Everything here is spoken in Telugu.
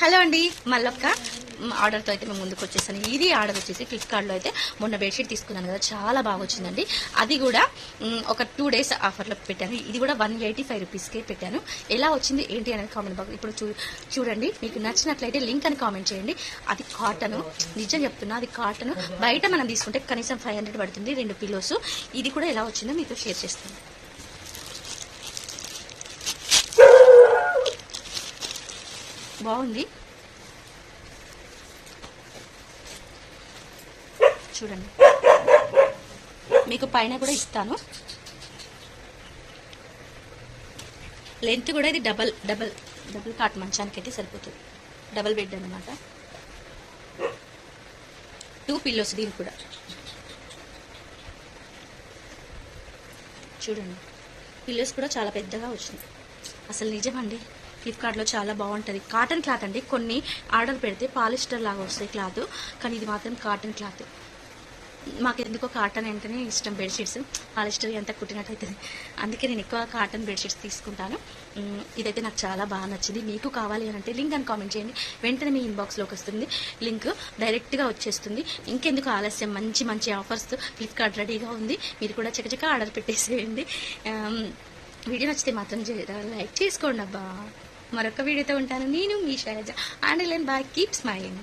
హలో అండి మళ్ళొక్క ఆర్డర్తో అయితే మేము ముందుకు వచ్చేసాను. ఇది ఆర్డర్ వచ్చేసి ఫ్లిప్కార్ట్లో అయితే మొన్న బెడ్షీట్ తీసుకున్నాను కదా చాలా బాగా వచ్చిందండి. అది కూడా ఒక టూ డేస్ ఆఫర్లో పెట్టాను. ఇది కూడా వన్ ఎయిటీ ఫైవ్ రూపీస్కే పెట్టాను. ఎలా వచ్చింది ఏంటి అనేది కామెంట్ బాక్స్ ఇప్పుడు చూ చూడండి మీకు నచ్చినట్లయితే లింక్ అని కామెంట్ చేయండి. అది కాటన్ నిజం చెప్తున్నా అది కాటన్ బయట మనం తీసుకుంటే కనీసం ఫైవ్ హండ్రెడ్ పడుతుంది రెండు పిల్లోస్ ఇది కూడా ఎలా వచ్చిందో మీతో షేర్ చేస్తాను. బాగుంది. చూడండి. మీకు పైన కూడా ఇస్తాను. లెంత్ కూడా ఇది డబల్ డబల్ డబుల్ కాట్ మంచానికి అయితే సరిపోతుంది. డబల్ బెడ్ అనమాట టూ పిల్లోస్ దీనికి కూడా. చూడండి. పిల్లోస్ కూడా చాలా పెద్దగా వచ్చింది అసలు నిజమండి? ఫ్లిప్కార్ట్లో చాలా బాగుంటుంది. కాటన్ క్లాత్ అండి. కొన్ని ఆర్డర్ పెడితే పాలిస్టర్ లాగా వస్తాయి క్లాత్ కానీ ఇది మాత్రం కాటన్ క్లాత్ మాకు ఎందుకో కాటన్ అంటేనే ఇష్టం బెడ్షీట్స్ పాలిస్టర్ ఎంత కుట్టినట్టు అవుతుంది అందుకే నేను ఎక్కువ కాటన్ బెడ్షీట్స్ తీసుకుంటాను. ఇదైతే నాకు చాలా బాగా నచ్చింది. మీకు కావాలి అని అంటే లింక్ అని కామెంట్ చేయండి. వెంటనే మీ ఇన్బాక్స్లోకి వస్తుంది. లింక్ డైరెక్ట్గా వచ్చేస్తుంది. ఇంకెందుకు ఆలస్యం? మంచి మంచి ఆఫర్స్ ఫ్లిప్కార్ట్ రెడీగా ఉంది. మీరు కూడా చకచక ఆర్డర్ పెట్టేసేయండి. వీడియో నచ్చితే మాత్రం లైక్ చేసుకోండి అబ్బా. మరొక వీడియోతో ఉంటాను. నేను మీ శైలజ అండ్ లెన్ బాయ్ కీప్ స్మైలింగ్